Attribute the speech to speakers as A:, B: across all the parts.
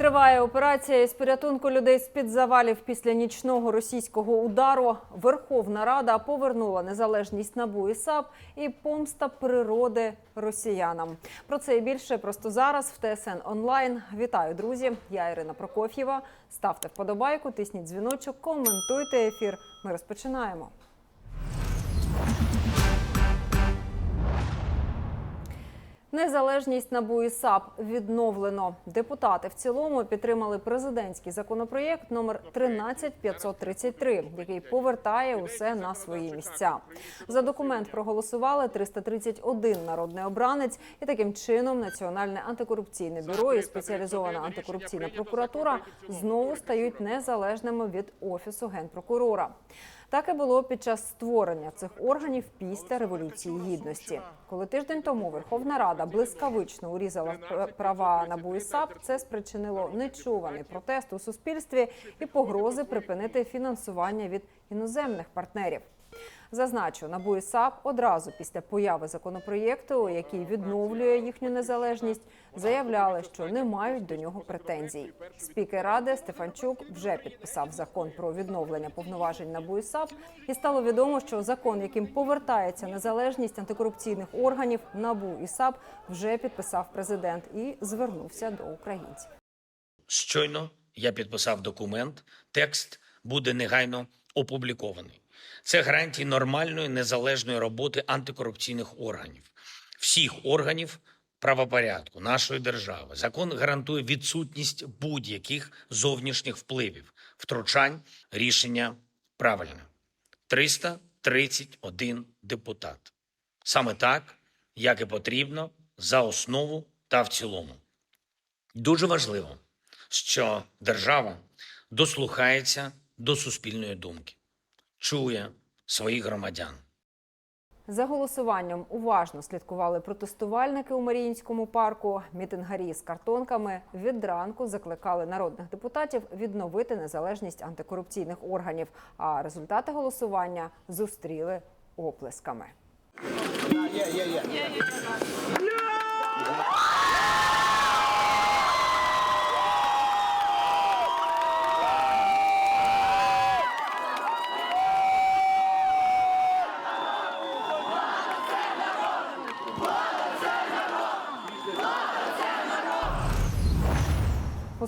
A: Триває операція із порятунку людей з-під завалів після нічного російського удару. Верховна Рада повернула незалежність НАБУ і САП і помста природи росіянам. Про це і більше просто зараз в ТСН онлайн. Вітаю, друзі! Я Ірина Прокоф'єва. Ставте вподобайку, тисніть дзвіночок, коментуйте ефір. Ми розпочинаємо. Незалежність НАБУ і САП відновлено. Депутати в цілому підтримали президентський законопроєкт номер 13533, який повертає усе на свої місця. За документ проголосували 331 народний обранець, і таким чином Національне антикорупційне бюро і спеціалізована антикорупційна прокуратура знову стають незалежними від офісу генпрокурора. Так і було під час створення цих органів після революції гідності. Коли тиждень тому Верховна Рада блискавично урізала права НАБУ і САП, це спричинило нечуваний протест у суспільстві і погрози припинити фінансування від іноземних партнерів. Зазначу, НАБУ і САП одразу після появи законопроєкту, який відновлює їхню незалежність, заявляли, що не мають до нього претензій. Спікер ради Стефанчук вже підписав закон про відновлення повноважень НАБУ і САП, і стало відомо, що закон, яким повертається незалежність антикорупційних органів НАБУ і САП, вже підписав президент і звернувся до українців.
B: Щойно я підписав документ, текст буде негайно опублікований. Це гарантії нормальної незалежної роботи антикорупційних органів, всіх органів правопорядку нашої держави. Закон гарантує відсутність будь-яких зовнішніх впливів, втручань, рішення правильне. 331 депутат. Саме так, як і потрібно, за основу та в цілому. Дуже важливо, що держава дослухається до суспільної думки, чує своїх громадян.
A: За голосуванням уважно слідкували протестувальники у Маріїнському парку. Мітингарі з картонками від ранку закликали народних депутатів відновити незалежність антикорупційних органів. А результати голосування зустріли оплесками. У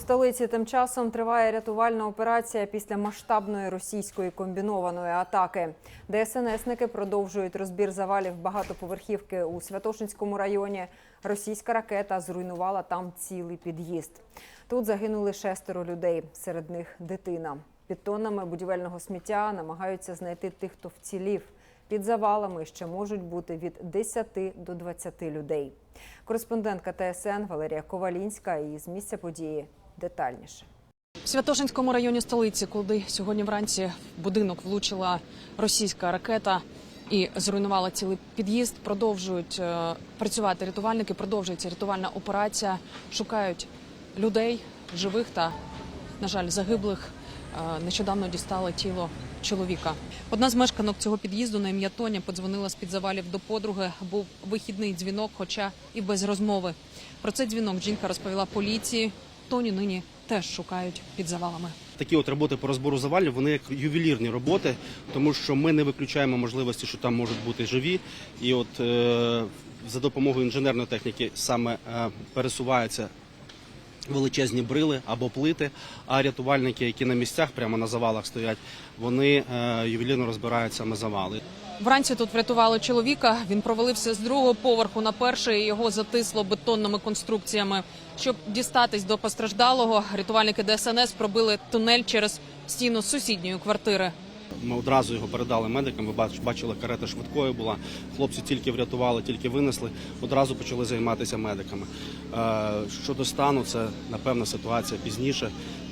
A: столиці тим часом триває рятувальна операція після масштабної російської комбінованої атаки. ДСНСники продовжують розбір завалів багатоповерхівки у Святошинському районі. Російська ракета зруйнувала там цілий під'їзд. Тут загинули шестеро людей, серед них дитина. Під тоннами будівельного сміття намагаються знайти тих, хто вцілів. Під завалами ще можуть бути від 10 до 20 людей. Кореспондентка ТСН Валерія Ковалінська із місця події детальніше.
C: В Святошинському районі столиці, куди сьогодні вранці в будинок влучила російська ракета і зруйнувала цілий під'їзд, продовжують е, працювати рятувальники, продовжується рятувальна операція, шукають людей живих та, на жаль, загиблих. Е, Нещодавно дістали тіло чоловіка. Одна з мешканок цього під'їзду на ім'я Тоня подзвонила з під завалів до подруги. Був вихідний дзвінок, хоча і без розмови. Про цей дзвінок жінка розповіла поліції. Тоню нині теж шукають під завалами.
D: Такі от роботи по розбору завалів вони як ювелірні роботи, тому що ми не виключаємо можливості, що там можуть бути живі. І от е, за допомогою інженерної техніки саме е, пересуваються величезні брили або плити. А рятувальники, які на місцях прямо на завалах стоять, вони е, ювелірно розбирають саме завали.
C: Вранці тут врятували чоловіка. Він провалився з другого поверху на перший. Його затисло бетонними конструкціями. Щоб дістатись до постраждалого, рятувальники ДСНС пробили тунель через стіну сусідньої квартири.
D: Ми одразу його передали медикам. Ви бач- бачили, карета швидкою була. Хлопці тільки врятували, тільки винесли. Одразу почали займатися медиками. Е, Щодо стану, це напевно ситуація пізніше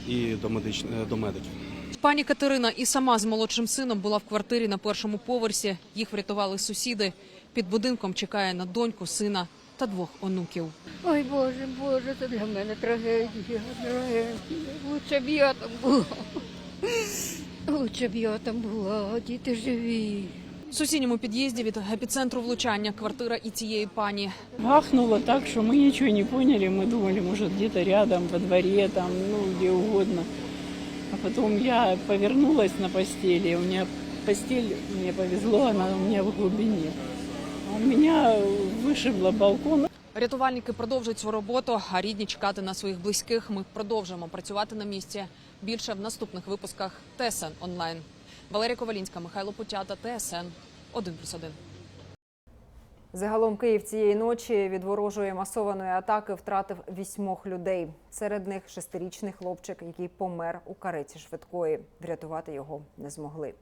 D: і до е, до медиків.
C: Пані Катерина і сама з молодшим сином була в квартирі на першому поверсі. Їх врятували сусіди. Під будинком чекає на доньку, сина та двох онуків.
E: Ой, Боже, Боже, це для мене трагедія, трагедія. Лучше б я там була. Лучше б я там була, діти живі.
C: В сусідньому під'їзді від епіцентру влучання квартира і цієї пані.
F: Ахнуло так, что мы ничего не поняли. Мы думали, может, где-то рядом, во дворе, там, ну, где угодно. А потом я повернулась на постели. У меня постель, мне повезло, она у меня в глубине. У меня вышибло балкон.
C: Рятувальники продовжують свою роботу, а рідні чекати на своїх близьких. Ми продовжуємо працювати на місці. Більше в наступних випусках ТСН онлайн. Валерія Ковалінська, Михайло Путята, ТСН 1+,1.
A: Загалом Київ цієї ночі від ворожої масованої атаки втратив вісьмох людей. Серед них шестирічний хлопчик, який помер у кареті швидкої. Врятувати його не змогли.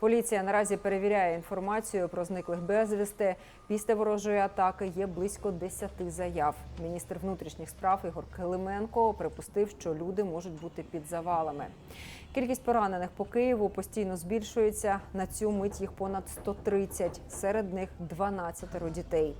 A: Поліція наразі перевіряє інформацію про зниклих безвісти. Після ворожої атаки є близько 10 заяв. Міністр внутрішніх справ Ігор Килименко припустив, що люди можуть бути під завалами. Кількість поранених по Києву постійно збільшується. На цю мить їх понад 130, серед них 12 дітей.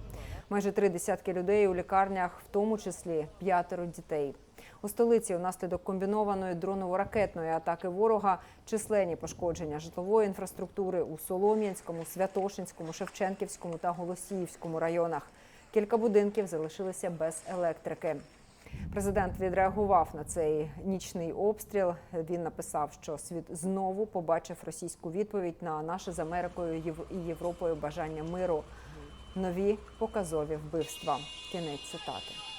A: Майже три десятки людей у лікарнях, в тому числі п'ятеро дітей. У столиці внаслідок комбінованої дроново-ракетної атаки ворога численні пошкодження житлової інфраструктури у Солом'янському, Святошинському, Шевченківському та Голосіївському районах. Кілька будинків залишилися без електрики. Президент відреагував на цей нічний обстріл. Він написав, що світ знову побачив російську відповідь на наше з Америкою і Європою бажання миру. Нові показові вбивства. Кінець цитати.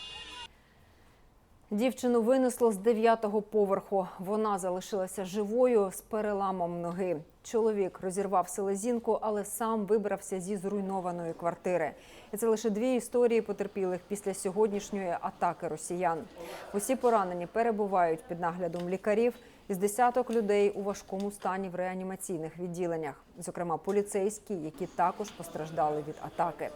A: Дівчину винесло з дев'ятого поверху. Вона залишилася живою з переламом ноги. Чоловік розірвав селезінку, але сам вибрався зі зруйнованої квартири. І це лише дві історії потерпілих після сьогоднішньої атаки росіян. Усі поранені перебувають під наглядом лікарів. Із десяток людей у важкому стані в реанімаційних відділеннях, зокрема поліцейські, які також постраждали від атаки.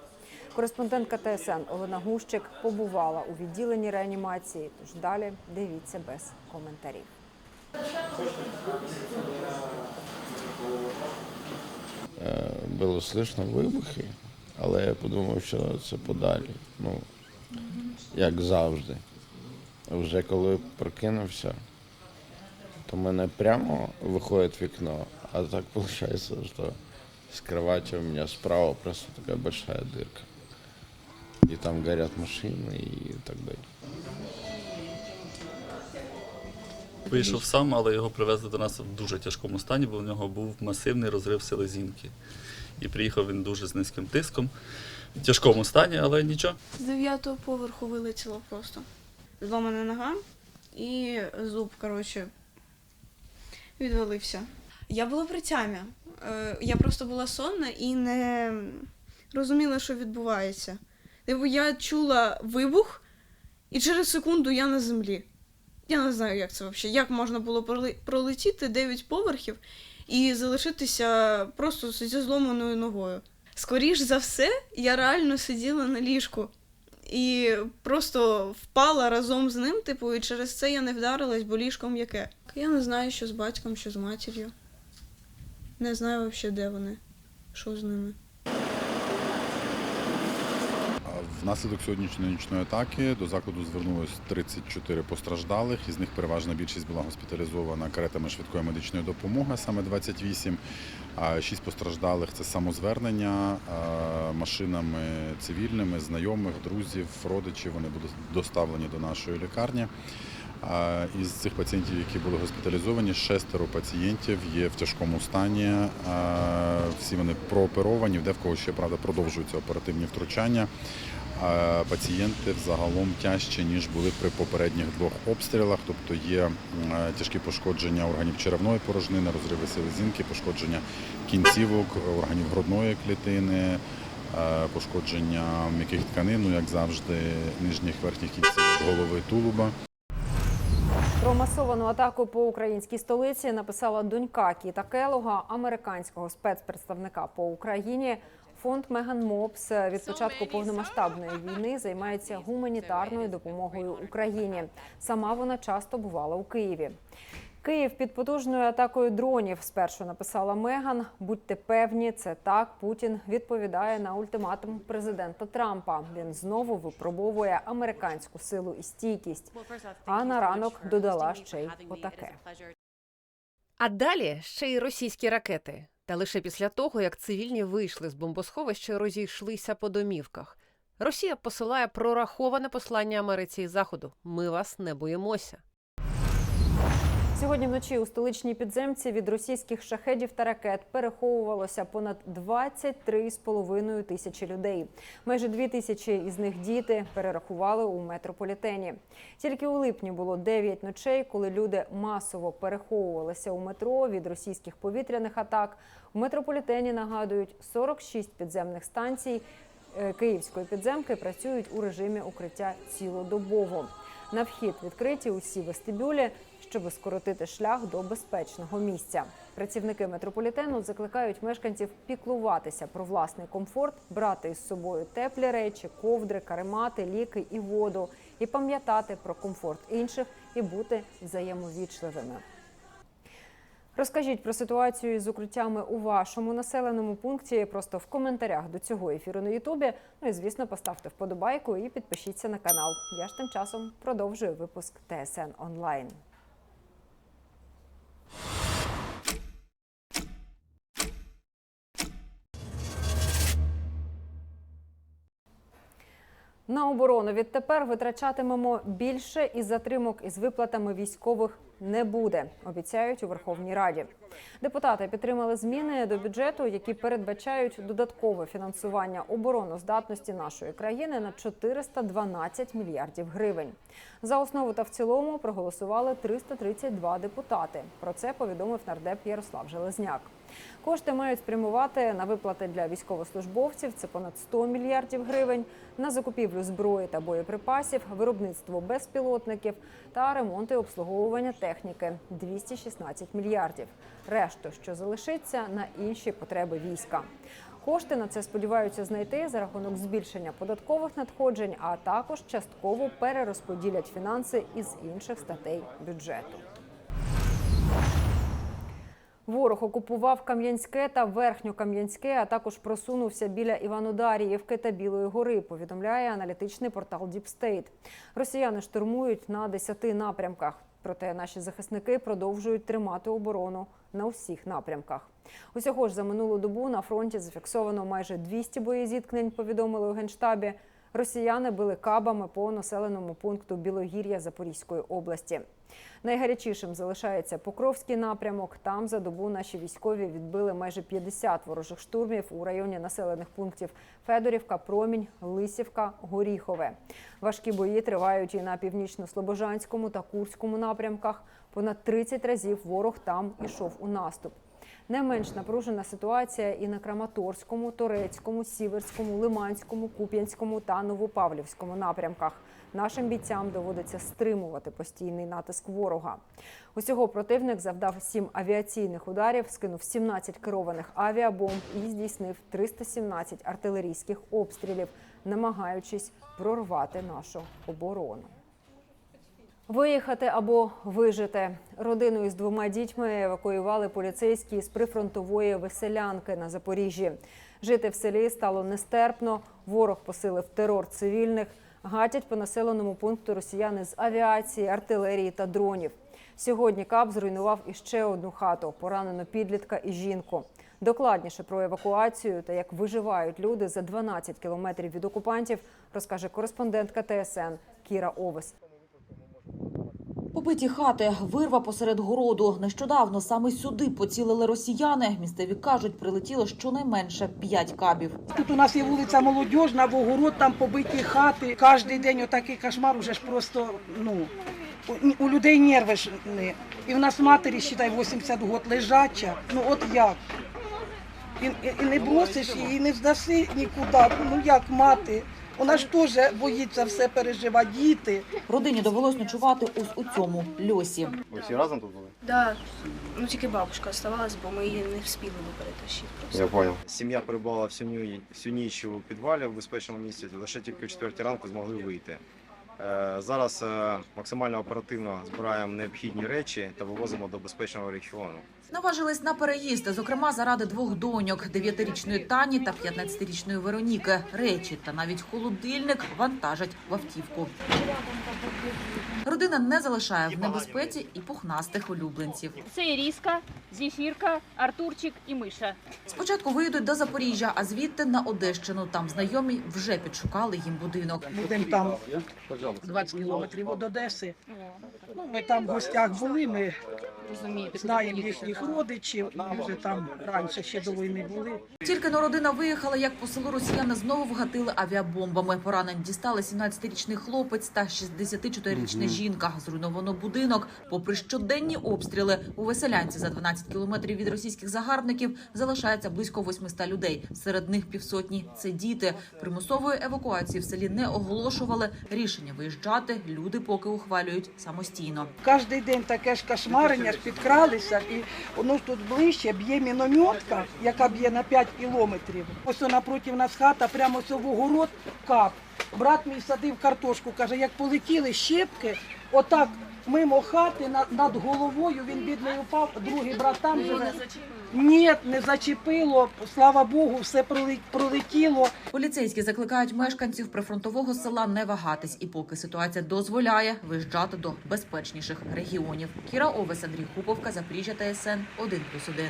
A: Кореспондентка ТСН Олена Гущик побувала у відділенні реанімації. Тож далі дивіться без коментарів.
G: Е, Було слышно вибухи, але я подумав, що це подалі. Ну, як завжди. Вже коли прокинувся, то в мене прямо виходить вікно, а так виходить, що з кровати у мене справа просто така большая дырка. І там горять машини і так далі.
H: Вийшов сам, але його привезли до нас в дуже тяжкому стані, бо в нього був масивний розрив селезінки. І приїхав він дуже з низьким тиском, в тяжкому стані, але нічого.
I: З дев'ятого поверху вилетіло просто. Зломана нога і зуб, коротше, відвалився. Я була при тямі. Е, Я просто була сонна і не розуміла, що відбувається. Типу я чула вибух, і через секунду я на землі. Я не знаю, як це взагалі. Як можна було пролетіти 9 поверхів і залишитися просто зі зломаною ногою. Скоріш за все, я реально сиділа на ліжку і просто впала разом з ним, типу, і через це я не вдарилась, бо ліжко м'яке. Я не знаю, що з батьком, що з матір'ю. Не знаю взагалі, де вони, що з ними.
J: Внаслідок сьогоднішньої нічної атаки до закладу звернулось 34 постраждалих. Із них переважна більшість була госпіталізована каретами швидкої медичної допомоги, саме 28. А 6 постраждалих це самозвернення машинами цивільними, знайомих, друзів, родичів. Вони будуть доставлені до нашої лікарні. Із цих пацієнтів, які були госпіталізовані, шестеро пацієнтів є в тяжкому стані. Всі вони прооперовані, де в кого ще правда продовжуються оперативні втручання. Пацієнти взагалом тяжче, ніж були при попередніх двох обстрілах, тобто є тяжкі пошкодження органів черевної порожнини, розриви селезінки, пошкодження кінцівок, органів грудної клітини, е, пошкодження м'яких тканин, ну, як завжди, нижніх верхніх кінцівок голови тулуба.
A: Про масовану атаку по українській столиці написала донька Кіта Келога, американського спецпредставника по Україні. Фонд Меган Мопс від початку повномасштабної війни займається гуманітарною допомогою Україні. Сама вона часто бувала у Києві. Київ під потужною атакою дронів. Спершу написала Меган. Будьте певні, це так. Путін відповідає на ультиматум президента Трампа. Він знову випробовує американську силу і стійкість. А на ранок додала ще й отаке.
K: А далі ще й російські ракети. Та лише після того, як цивільні вийшли з бомбосховища, розійшлися по домівках. Росія посилає прораховане послання Америці і Заходу. Ми вас не боїмося.
A: Сьогодні вночі у столичній підземці від російських шахедів та ракет переховувалося понад 23,5 тисячі людей. Майже дві тисячі із них діти перерахували у метрополітені. Тільки у липні було 9 ночей, коли люди масово переховувалися у метро від російських повітряних атак. У метрополітені нагадують 46 підземних станцій. е, Київської підземки працюють у режимі укриття цілодобово. На вхід відкриті усі вестибюлі, щоб скоротити шлях до безпечного місця. Працівники метрополітену закликають мешканців піклуватися про власний комфорт, брати із собою теплі речі, ковдри, каремати, ліки і воду, і пам'ятати про комфорт інших і бути взаємовічливими. Розкажіть про ситуацію з укриттями у вашому населеному пункті просто в коментарях до цього ефіру на Ютубі. Ну і звісно, поставте вподобайку і підпишіться на канал. Я ж тим часом продовжую випуск ТСН онлайн. На оборону відтепер витрачатимемо більше і затримок із виплатами військових не буде, обіцяють у Верховній Раді. Депутати підтримали зміни до бюджету, які передбачають додаткове фінансування обороноздатності нашої країни на 412 мільярдів гривень. За основу та в цілому проголосували 332 депутати. Про це повідомив нардеп Ярослав Железняк. Кошти мають спрямувати на виплати для військовослужбовців. Це понад 100 мільярдів гривень, на закупівлю зброї та боєприпасів, виробництво безпілотників та ремонт і обслуговування техніки 216 мільярдів. Решту, що залишиться, на інші потреби війська. Кошти на це сподіваються знайти за рахунок збільшення податкових надходжень, а також частково перерозподілять фінанси із інших статей бюджету. Ворог окупував Кам'янське та Верхньокам'янське, а також просунувся біля Іванодаріївки та Білої гори. Повідомляє аналітичний портал Діпстейт. Росіяни штурмують на 10 напрямках. Проте наші захисники продовжують тримати оборону на усіх напрямках. Усього ж за минулу добу на фронті зафіксовано майже 200 боєзіткнень. Повідомили у генштабі. Росіяни били кабами по населеному пункту Білогір'я Запорізької області. Найгарячішим залишається Покровський напрямок. Там за добу наші військові відбили майже 50 ворожих штурмів у районі населених пунктів Федорівка, Промінь, Лисівка, Горіхове. Важкі бої тривають і на північно-слобожанському та Курському напрямках. Понад 30 разів ворог там ішов у наступ. Не менш напружена ситуація і на Краматорському, Торецькому, Сіверському, Лиманському, Куп'янському та Новопавлівському напрямках. Нашим бійцям доводиться стримувати постійний натиск ворога. Усього противник завдав 7 авіаційних ударів, скинув 17 керованих авіабомб і здійснив 317 артилерійських обстрілів, намагаючись прорвати нашу оборону. Виїхати або вижити. Родину із двома дітьми евакуювали поліцейські з прифронтової веселянки на Запоріжжі. Жити в селі стало нестерпно. Ворог посилив терор цивільних. Гатять по населеному пункту росіяни з авіації, артилерії та дронів. Сьогодні КАП зруйнував іще одну хату. Поранено підлітка і жінку. Докладніше про евакуацію та як виживають люди за 12 кілометрів від окупантів, розкаже кореспондентка ТСН Кіра Овес.
L: Побиті хати, вирва посеред городу. Нещодавно саме сюди поцілили росіяни. Місцеві кажуть, прилетіло щонайменше п'ять кабів.
M: Тут у нас є вулиця Молодіжна, в огород там побиті хати. Кожен день отакий кошмар уже ж просто ну у, людей нерви ж не. І в нас матері, считай, 80 років лежача. Ну от як? І, і, і не бросиш її, і не здаси нікуди. Ну як мати? Вона ж теж боїться все пережива, діти.
L: Родині довелось ночувати ось у цьому льосі.
N: Ви всі разом тут були?
I: Да. Ну тільки бабушка оставалась, бо ми її не встигли перетащити. просто.
N: Я зрозумів. Сім'я перебувала всю ніч, всю ніч у підвалі в безпечному місці, лише тільки о четвертій ранку змогли вийти. Е, Зараз е, максимально оперативно збираємо необхідні речі та вивозимо до безпечного регіону.
L: Наважились на переїзд, зокрема заради двох доньок: 9-річної Тані та 15-річної Вероніки. Речі та навіть холодильник вантажать в автівку. Родина не залишає в небезпеці і пухнастих улюбленців.
O: Це Іріска, Зіфірка, Артурчик і Миша.
L: Спочатку виїдуть до Запоріжжя, а звідти на Одещину. Там знайомі вже підшукали їм будинок.
M: Будемо там 20 кілометрів від Одеси. Ну, ми там в гостях були, ми знаємо їхніх родичів, ми вже там раніше ще до війни були.
L: Тільки но родина виїхала, як по селу росіяни знову вгатили авіабомбами. Поранень дістали 17-річний хлопець та 64-річна жінка. Зруйновано будинок. Попри щоденні обстріли у Веселянці за 12 кілометрів від російських загарбників залишається близько 800 людей. Серед них півсотні це діти. Примусової евакуації в селі не оголошували. Рішення виїжджати люди поки ухвалюють самостійно.
M: Кожен день таке ж кошмарення, підкралися, і воно ж тут ближче б'є мінометка, яка б'є на 5 кілометрів. Ось напроти нас хата, прямо ось в огород кап. Брат мій садив картошку, каже, як полетіли щепки, отак мимо хати над, над головою він бідний упав, другий брат там живе. Ні, не зачепило, слава Богу, все проле- пролетіло.
L: Поліцейські закликають мешканців прифронтового села не вагатись і поки ситуація дозволяє виїжджати до безпечніших регіонів. Кіра Овес, Андрій Хуповка, Запоріжжя ТСН 1+,1.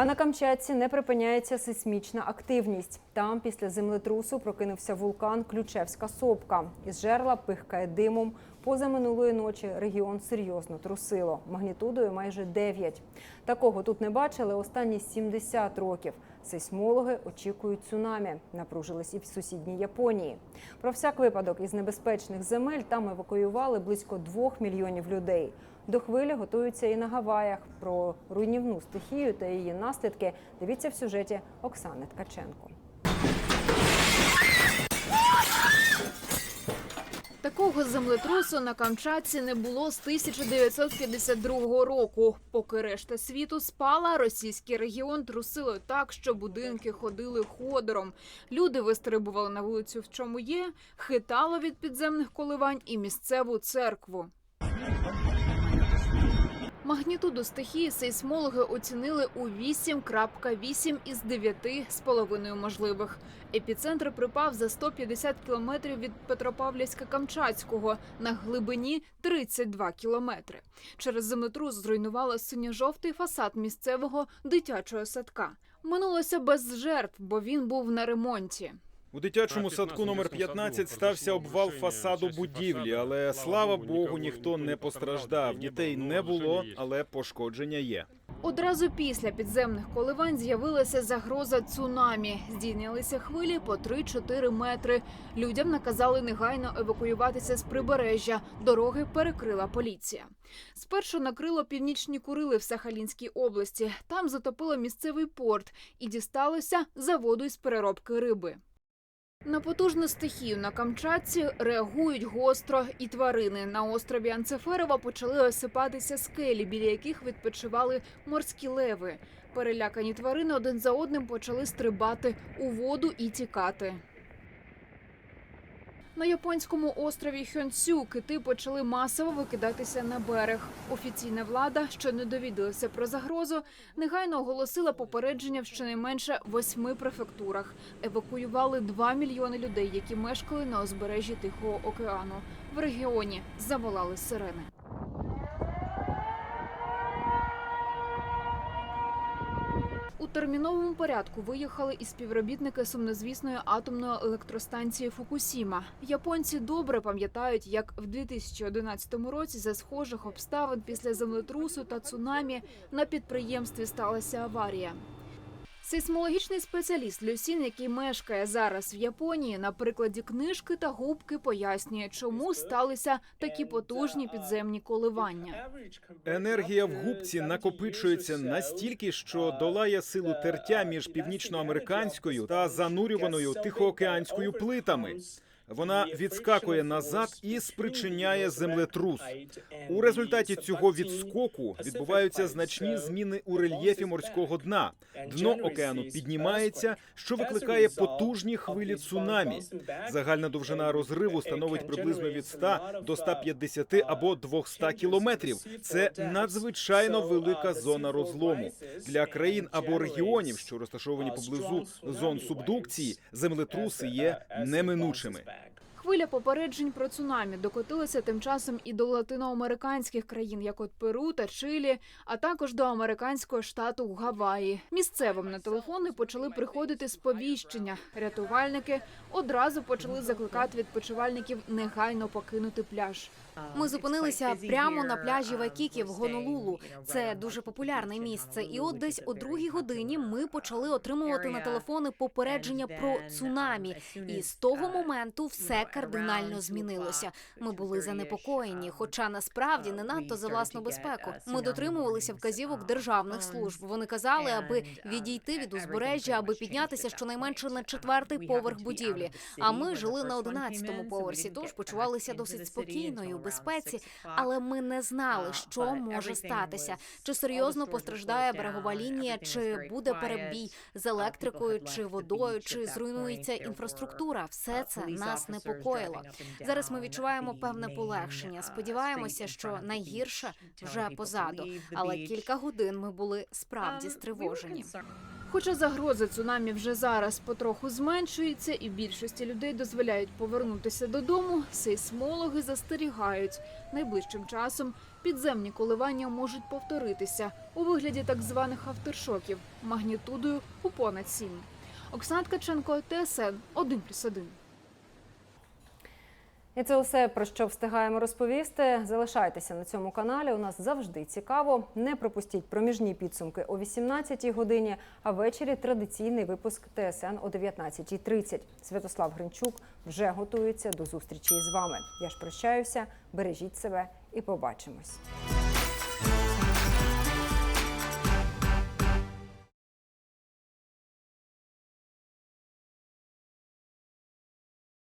A: А на Камчатці не припиняється сейсмічна активність. Там після землетрусу прокинувся вулкан Ключевська сопка. Із жерла пихкає димом. Позаминулої ночі регіон серйозно трусило магнітудою майже 9. Такого тут не бачили останні 70 років. Сейсмологи очікують цунамі. Напружились і в сусідній Японії. Про всяк випадок із небезпечних земель там евакуювали близько 2 мільйонів людей. До хвилі готуються і на Гаваях. Про руйнівну стихію та її наслідки дивіться в сюжеті Оксани Ткаченко.
P: Такого землетрусу на Камчатці не було з 1952 року. Поки решта світу спала, російський регіон трусило так, що будинки ходили ходором. Люди вистрибували на вулицю, в чому є, хитало від підземних коливань і місцеву церкву. Магнітуду стихії сейсмологи оцінили у 8,8 із 9 з половиною можливих. Епіцентр припав за 150 кілометрів від Петропавлівська-Камчатського на глибині 32 кілометри. Через землетрус зруйнувало синьо-жовтий фасад місцевого дитячого садка. Минулося без жертв, бо він був на ремонті.
Q: У дитячому садку номер 15 стався обвал фасаду будівлі, але слава Богу, ніхто не постраждав. Дітей не було, але пошкодження є.
P: Одразу після підземних коливань з'явилася загроза цунамі. Здійнялися хвилі по 3-4 метри. Людям наказали негайно евакуюватися з прибережжя. Дороги перекрила поліція. Спершу накрило північні Курили в Сахалінській області. Там затопило місцевий порт і дісталося заводу із переробки риби. На потужну стихію на Камчатці реагують гостро і тварини. На острові Анцеферова почали осипатися скелі, біля яких відпочивали морські леви. Перелякані тварини один за одним почали стрибати у воду і тікати. На японському острові Хьонсю кити почали масово викидатися на берег. Офіційна влада, що не довідалася про загрозу, негайно оголосила попередження в щонайменше восьми префектурах. Евакуювали 2 мільйони людей, які мешкали на узбережжі Тихого океану. В регіоні заволали сирени. Терміновому порядку виїхали і співробітники сумнозвісної атомної електростанції Фукусіма. Японці добре пам'ятають, як в 2011 році за схожих обставин після землетрусу та цунамі на підприємстві сталася аварія. Сейсмологічний спеціаліст Люсін, який мешкає зараз в Японії, на прикладі книжки та губки пояснює, чому сталися такі потужні підземні коливання.
Q: Енергія в губці накопичується настільки, що долає силу тертя між північноамериканською та занурюваною тихоокеанською плитами. Вона відскакує назад і спричиняє землетрус. У результаті цього відскоку відбуваються значні зміни у рельєфі морського дна. Дно океану піднімається, що викликає потужні хвилі цунамі. Загальна довжина розриву становить приблизно від 100 до 150 або 200 кілометрів. Це надзвичайно велика зона розлому для країн або регіонів, що розташовані поблизу зон субдукції. Землетруси є неминучими.
P: Хвиля попереджень про цунамі докотилася тим часом і до латиноамериканських країн, як от Перу та Чилі, а також до американського штату Гаваї. Місцевим на телефони почали приходити сповіщення. Рятувальники одразу почали закликати відпочивальників негайно покинути пляж.
R: Ми зупинилися прямо на пляжі Вайкікі в Гонолулу. Це дуже популярне місце. І от десь о другій годині ми почали отримувати на телефони попередження про цунамі. І з того моменту все кардинально змінилося. Ми були занепокоєні, хоча насправді не надто за власну безпеку. Ми дотримувалися вказівок державних служб. Вони казали, аби відійти від узбережжя, аби піднятися щонайменше на четвертий поверх будівлі. А ми жили на одинадцятому поверсі, тож почувалися досить спокійно і у безпеці, але ми не знали, що може статися. Чи серйозно постраждає берегова лінія, чи буде перебій з електрикою, чи водою, чи зруйнується інфраструктура. Все це нас непокоїло. Зараз ми відчуваємо певне полегшення. Сподіваємося, що найгірше вже позаду. Але кілька годин ми були справді стривожені.
P: Хоча загроза цунамі вже зараз потроху зменшується, і більшості людей дозволяють повернутися додому, сейсмологи застерігають. Найближчим часом підземні коливання можуть повторитися у вигляді так званих авторшоків магнітудою у понад 7. Оксана Ткаченко, ТСН 1+,1.
A: І це усе про що встигаємо розповісти. Залишайтеся на цьому каналі. У нас завжди цікаво. Не пропустіть проміжні підсумки о 18-й годині, а ввечері традиційний випуск ТСН о 19.30. Святослав Гринчук вже готується до зустрічі із вами. Я ж прощаюся, бережіть себе і побачимось.